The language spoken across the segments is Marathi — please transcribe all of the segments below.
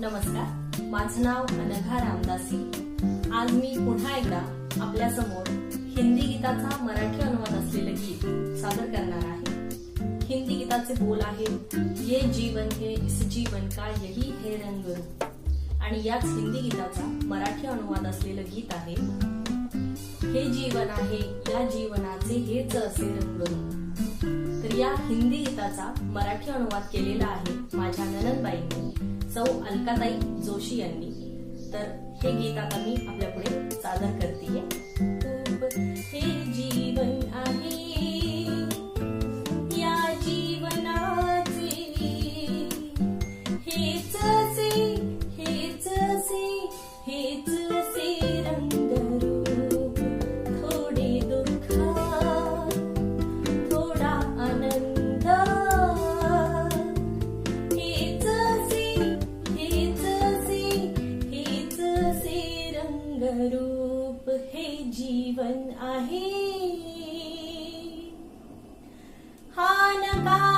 नमस्कार. माझं नाव अनघा रामदासी. आज मी पुन्हा एकदा आपल्यासमोर हिंदी गीताचा मराठी अनुवाद असलेलं गीत सादर करणार आहे. हिंदी गीताचे बोल आहेत ये जीवन हे इस जीवन का यही हे रंग आणि याच हिंदी गीताचा मराठी अनुवाद असलेलं गीत आहे हे जीवन आहे या जीवनाचे हेच असे रंग या हिंदी गीताचा मराठी अनुवाद केलेला आहे माझ्या ननदबाईंनी सौ अलकाताई जोशी यांनी. तर हे गीत आता मी आपल्या पुढे सादर करते हे जीवन आहे. या जीवनाचे. हेच असे हेच असे हेच जीवन आहे। हा नका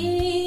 असे